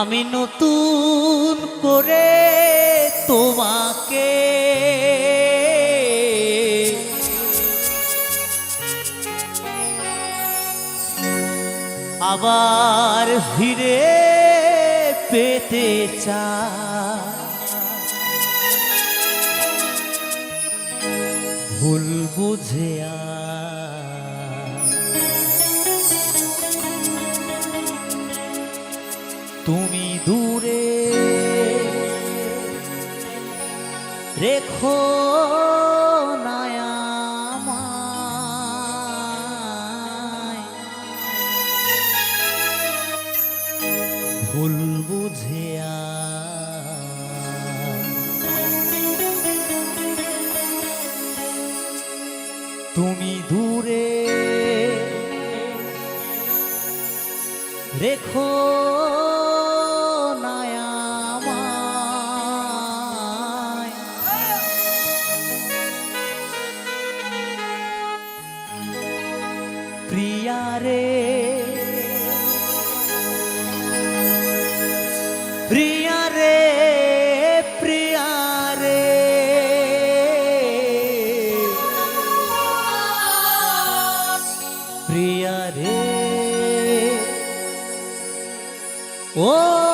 আমি নতুন করে তোমাকে। আবার ফিরে পেতে চা ভুল বুঝে আজ তুমি দূরে রেখো। ভুল বুঝে আজ তুমি দূরে রেখো প্রিয়া রে। প্রিয়া রে প্রিয়া রে। প্রিয়া রে। ও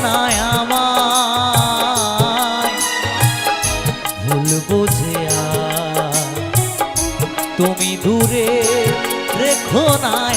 রেখো না আমায়। ভুল বুঝে তুমি দূরে রেখো নাই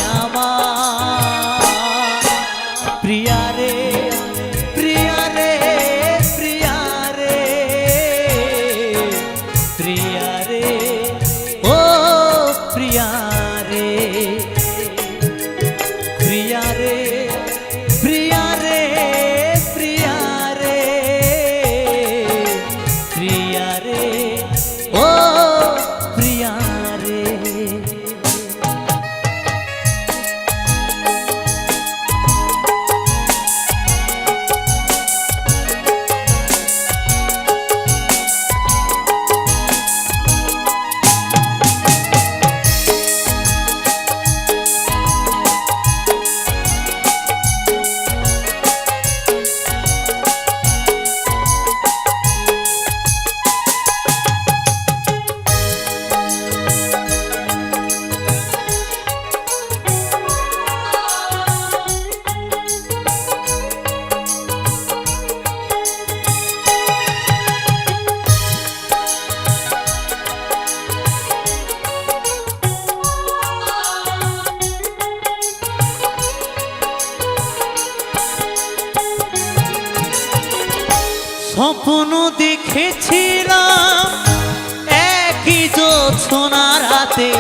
একই রাতে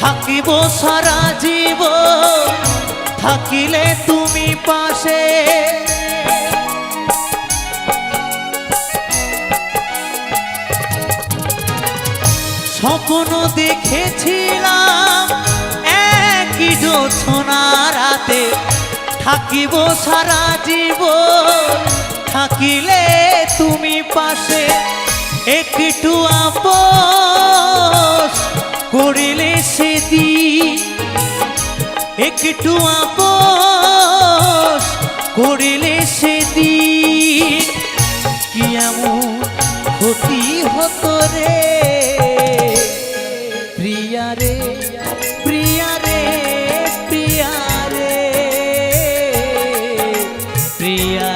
থাকিব সারা জীব থাকিলে তুমি পাশে। স্বপ্ন দেখেছিলাম একই জোছনা রাতে। থাকিব সারা জীবন। থাকিলে তুমি পাশে। একটু আপোষ করিলে সেদিন একটু আপোষ করিলে সেদিন কি এমন ক্ষতি হতো রে? প্রিয়া রে, প্রিয়া প্রিয়া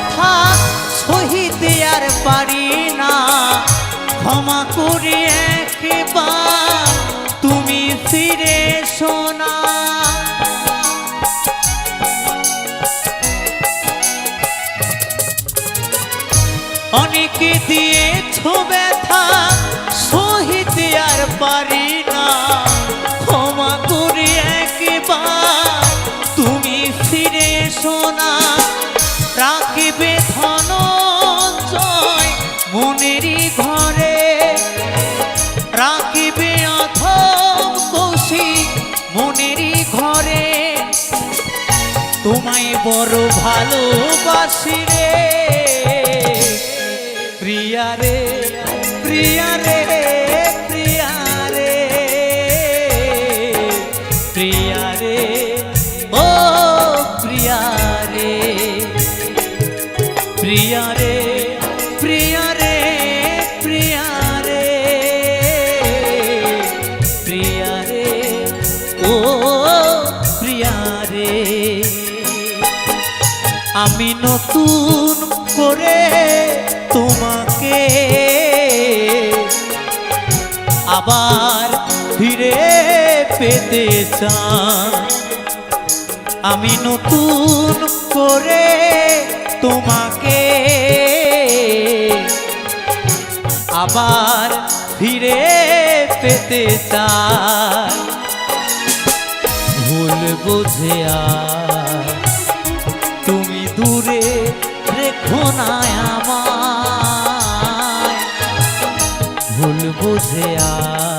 ব্যথা সহিতে আর পারি না। ক্ষমা করি একবার, তুমি ফিরে শোনা অনেক দিয়ে ব্যথা সহিতে আর পারি না। রাখিবে বড় ভালোবাসি রে। প্রিয়া রে প্রিয়া রে। আমি নতুন করে তোমাকে আবার ফিরে পেতে চাই। আমি নতুন করে তোমাকে আবার ফিরে পেতে চাই। ভুল বুঝে আর রেখো আমার ভুল বুঝে আর